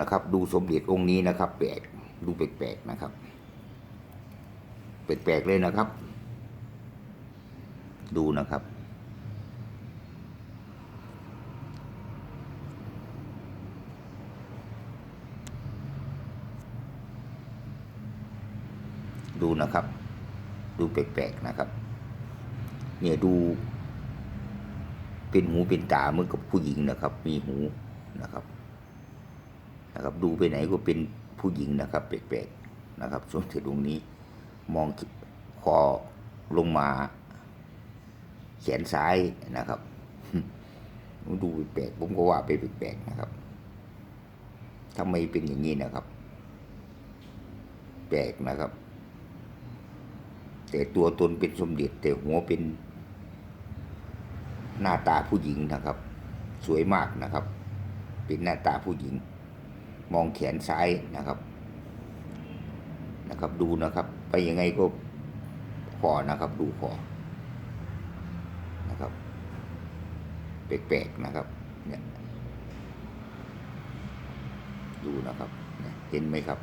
นะครับ ดูสมเด็จองค์นี้นะครับแปลกดูแปลกๆนะครับแปลกๆเลยนะครับ ดูนะครับ ดูนะครับ ดูแปลกๆนะครับ เนี่ยดู เป็นหูเป็นตาเหมือนกับผู้หญิงนะครับ มีหูนะครับ นะครับ ดูไปไหนก็เป็นผู้หญิงนะครับแปลกๆนะครับส่วนที่ตรงนี้ มองคอลงมาแขนซ้ายนะครับดูแปลกผมก็ว่าไปแปลกๆนะครับทำไมเป็นอย่างนี้นะครับ แปลกนะครับ แต่ตัวตนเป็นสมเด็จ แต่หัวเป็นหน้าตาผู้หญิงนะครับ สวยมากนะครับ เป็นหน้าตาผู้หญิง มองแขนซ้ายนะครับนะครับดูนะครับ ไปยังไงก็คอนะครับ ดูคอนะครับแปลกๆนะครับเนี่ยดูนะครับเห็นไหมครับ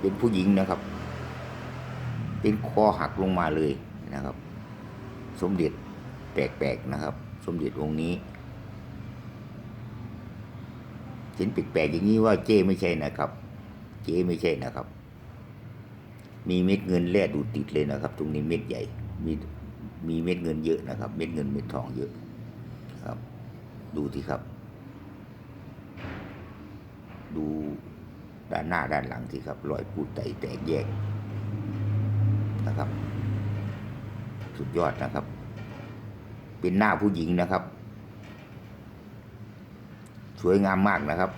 เป็นผู้หญิงนะครับ เป็นคอหักลงมาเลยนะครับ สมเด็จแปลกๆนะครับ สมเด็จองค์นี้ เห็นแปลกๆอย่างนี้ว่าเจ้ไม่ใช่นะครับ เจ้ไม่ใช่นะครับ มีเม็ดเงินแร่ดูติดเลยนะครับ ตรงนี้เม็ดใหญ่ มีมีเม็ดเงินเยอะนะครับ เม็ดเงินเม็ดทองเยอะครับ ดูที่ครับ ดูด้านหน้าด้านหลังที่ครับรอยปูดไตแตกแยกนะครับ สุดยอดนะครับ เป็นหน้าผู้หญิงนะครับ สวยงามมากนะครับ